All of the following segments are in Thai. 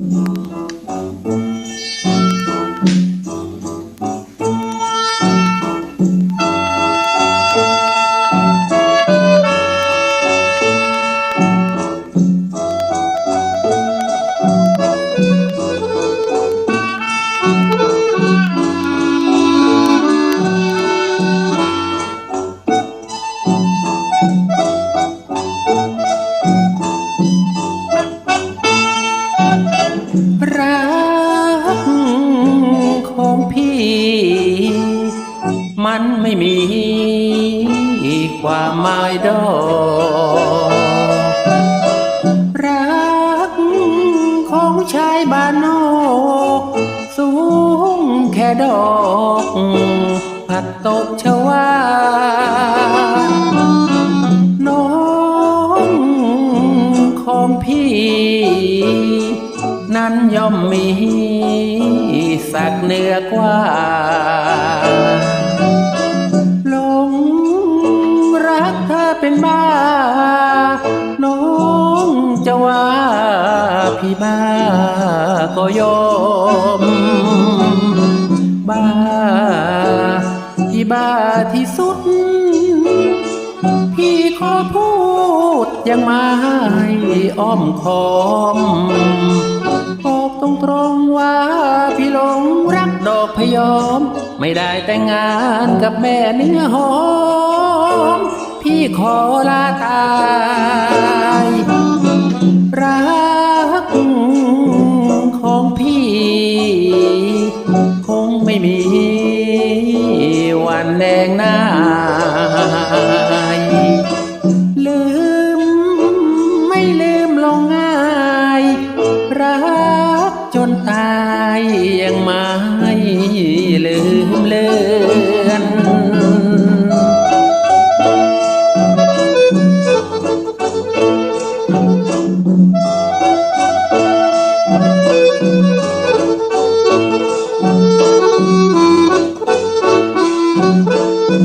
รั ไม่มีความหมายดอกรักของชายบ้านนอกสูงแค่ดอก ผัดตกชวาน้องของพี่ นั้นย่อมมีสักเหนือกว่า บ้าก็ยอม บ้าพี่บ้าที่สุด พี่ขอพูดยังไม่อ้อมคอมบอกตรงตรงๆว่าพี่หลงรักดอกพยอม ไม่ได้แต่งงานกับแม่เนื้อหอม พี่ขอลาตาย วันแดงหน้าลืมไม่ลืมลงง่ายรักจนตายยังไม่ บ้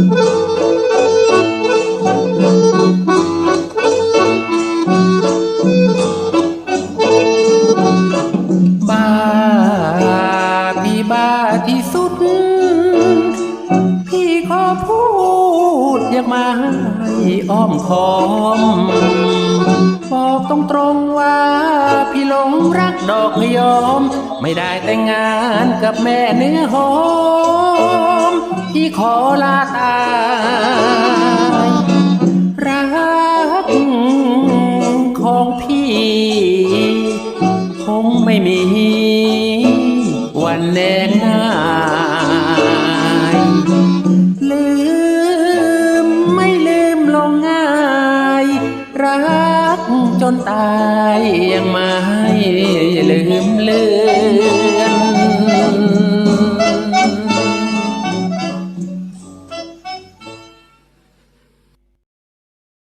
าพี่บ้าที่สุด พี่ขอพูดอยากมาให้อ้อมคอม บอกตรงตรงๆว่าพี่หลงรักดอกพยอม ไม่ได้แต่งงานกับแม่เนื้อหอม พี่ขอลาตายรักของพี่ คงไม่มี วันแน่นายลืมไม่ลืมลงง่าย รักจนตายยังไม่ลืมเลือน